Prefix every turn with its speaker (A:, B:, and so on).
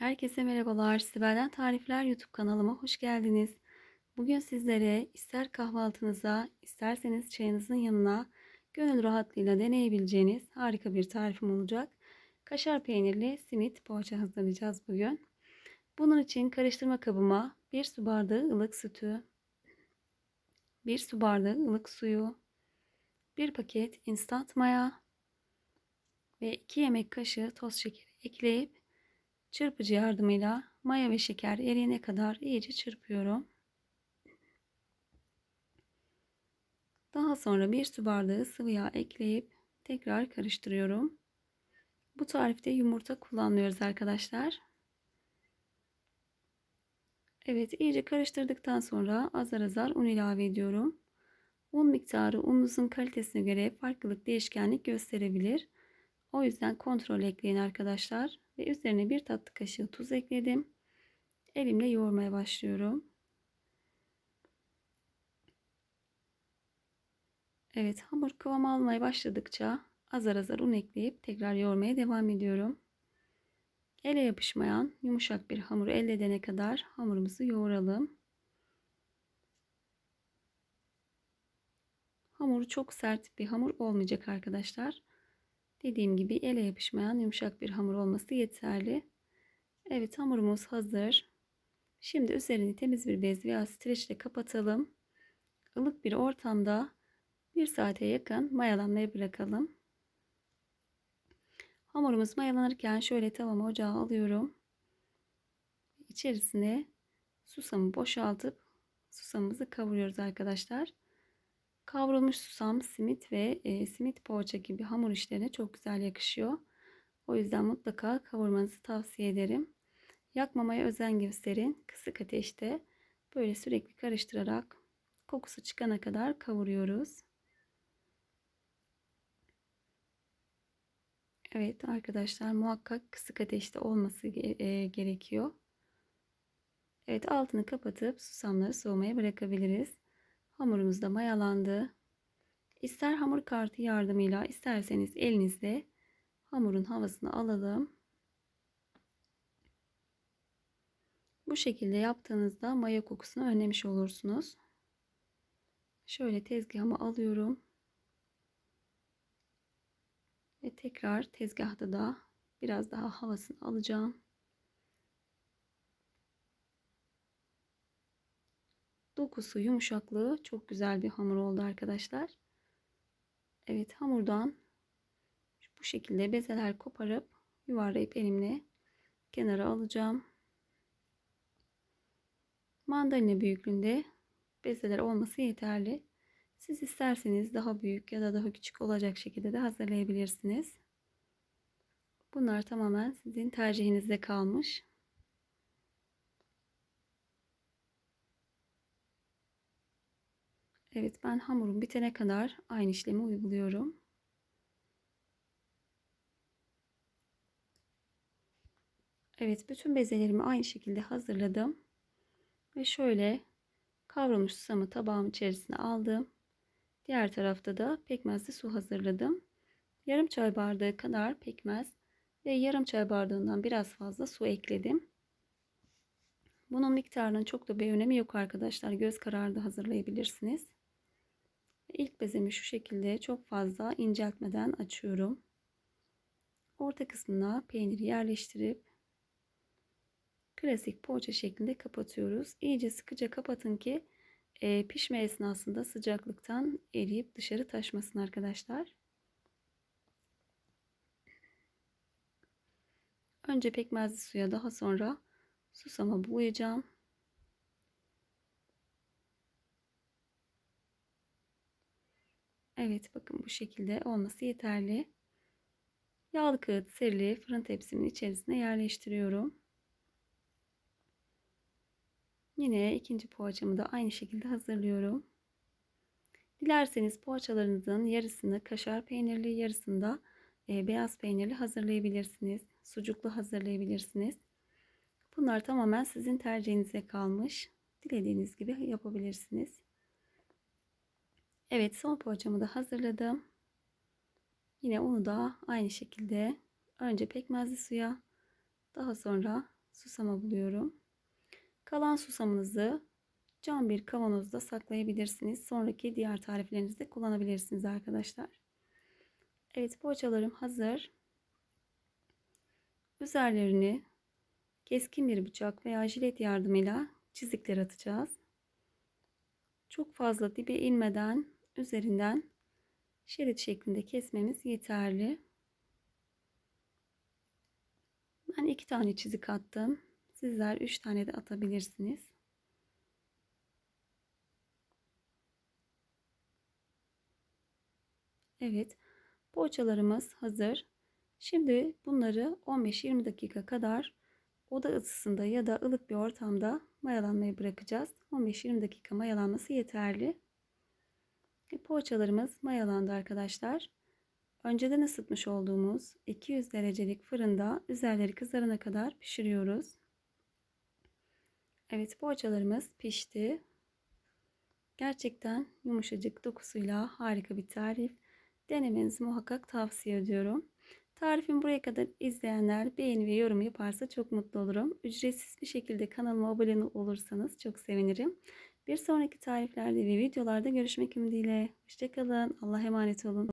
A: Herkese merhabalar. Sibel'den Tarifler YouTube kanalıma hoş geldiniz. Bugün sizlere ister kahvaltınıza, isterseniz çayınızın yanına gönül rahatlığıyla deneyebileceğiniz harika bir tarifim olacak. Kaşar peynirli simit poğaça hazırlayacağız bugün. Bunun için karıştırma kabıma 1 su bardağı ılık sütü, 1 su bardağı ılık suyu, 1 paket instant maya ve 2 yemek kaşığı toz şekeri ekleyip Çırpıcı yardımıyla maya ve şeker eriyene kadar iyice çırpıyorum. Daha sonra bir su bardağı sıvı yağ ekleyip tekrar karıştırıyorum. Bu tarifte yumurta kullanmıyoruz arkadaşlar. Evet iyice karıştırdıktan sonra azar azar un ilave ediyorum. Un miktarı ununuzun kalitesine göre farklılık değişkenlik gösterebilir. O yüzden kontrol ekleyin arkadaşlar. Ve üzerine bir tatlı kaşığı tuz ekledim. Elimle yoğurmaya başlıyorum. Evet hamur kıvam almaya başladıkça azar azar un ekleyip tekrar yoğurmaya devam ediyorum. Ele yapışmayan yumuşak bir hamur elde edene kadar hamurumuzu yoğuralım. Hamuru çok sert bir hamur olmayacak arkadaşlar. Dediğim gibi ele yapışmayan yumuşak bir hamur olması yeterli. Evet hamurumuz hazır. Şimdi üzerini temiz bir bez veya streçle kapatalım. Ilık bir ortamda bir saate yakın mayalanmaya bırakalım. Hamurumuz mayalanırken şöyle tavamı ocağa alıyorum. İçerisine susamı boşaltıp susamımızı kavuruyoruz arkadaşlar. Kavrulmuş susam, simit ve e, simit poğaça gibi hamur işlerine çok güzel yakışıyor. O yüzden mutlaka kavurmanızı tavsiye ederim. Yakmamaya özen gösterin. Kısık ateşte böyle sürekli karıştırarak kokusu çıkana kadar kavuruyoruz. Evet arkadaşlar muhakkak kısık ateşte olması e, gerekiyor. Evet altını kapatıp susamları soğumaya bırakabiliriz. Hamurumuz da mayalandı. İster hamur kartı yardımıyla isterseniz elinizle hamurun havasını alalım. Bu şekilde yaptığınızda maya kokusunu önlemiş olursunuz. Şöyle tezgahımı alıyorum. Ve tekrar tezgahta da biraz daha havasını alacağım. Dokusu, yumuşaklığı çok güzel bir hamur oldu arkadaşlar. Evet hamurdan bu şekilde bezeler koparıp yuvarlayıp elimle kenara alacağım. Mandalina büyüklüğünde bezeler olması yeterli. Siz isterseniz daha büyük ya da daha küçük olacak şekilde de hazırlayabilirsiniz. Bunlar tamamen sizin tercihinizde kalmış. Evet ben hamurum bitene kadar aynı işlemi uyguluyorum. Evet bütün bezelerimi aynı şekilde hazırladım. Ve şöyle kavrulmuş susamı tabağım içerisine aldım. Diğer tarafta da pekmezli su hazırladım. Yarım çay bardağı kadar pekmez ve yarım çay bardağından biraz fazla su ekledim. Bunun miktarının çok da bir önemi yok arkadaşlar. Göz kararı da hazırlayabilirsiniz. İlk bezemi şu şekilde çok fazla inceltmeden açıyorum. Orta kısmına peyniri yerleştirip klasik poğaça şeklinde kapatıyoruz. İyice sıkıca kapatın ki e, pişme esnasında sıcaklıktan eriyip dışarı taşmasın arkadaşlar. Önce pekmezli suya daha sonra susama bulayacağım. Evet bakın bu şekilde olması yeterli. Yağlı kağıt serili fırın tepsimin içerisine yerleştiriyorum. Yine ikinci poğaçamı da aynı şekilde hazırlıyorum. Dilerseniz poğaçalarınızın yarısını kaşar peynirli yarısını da e, beyaz peynirli hazırlayabilirsiniz. Sucuklu hazırlayabilirsiniz. Bunlar tamamen sizin tercihinize kalmış. Dilediğiniz gibi yapabilirsiniz. Evet son poğaçamı da hazırladım. Yine onu da aynı şekilde önce pekmezli suya daha sonra susama buluyorum. Kalan susamınızı cam bir kavanozda saklayabilirsiniz. Sonraki diğer tariflerinizde kullanabilirsiniz arkadaşlar. Evet poğaçalarım hazır. Üzerlerini keskin bir bıçak veya jilet yardımıyla çizikler atacağız. Çok fazla dibe inmeden üzerinden şerit şeklinde kesmemiz yeterli. Ben iki tane çizik attım. Sizler üç tane de atabilirsiniz. Evet. Poğaçalarımız hazır. Şimdi bunları 15-20 dakika kadar oda ısısında ya da ılık bir ortamda mayalanmaya bırakacağız. 15-20 dakika mayalanması yeterli. Poğaçalarımız mayalandı arkadaşlar. Önceden ısıtmış olduğumuz 200 derecelik fırında üzerleri kızarana kadar pişiriyoruz. Evet poğaçalarımız pişti. Gerçekten yumuşacık dokusuyla harika bir tarif. Denemenizi muhakkak tavsiye ediyorum. Tarifimi buraya kadar izleyenler beğeni ve yorum yaparsa çok mutlu olurum. Ücretsiz bir şekilde kanalıma abone olursanız çok sevinirim. Bir sonraki tariflerde ve videolarda görüşmek ümidiyle. Hoşçakalın. Allah'a emanet olun.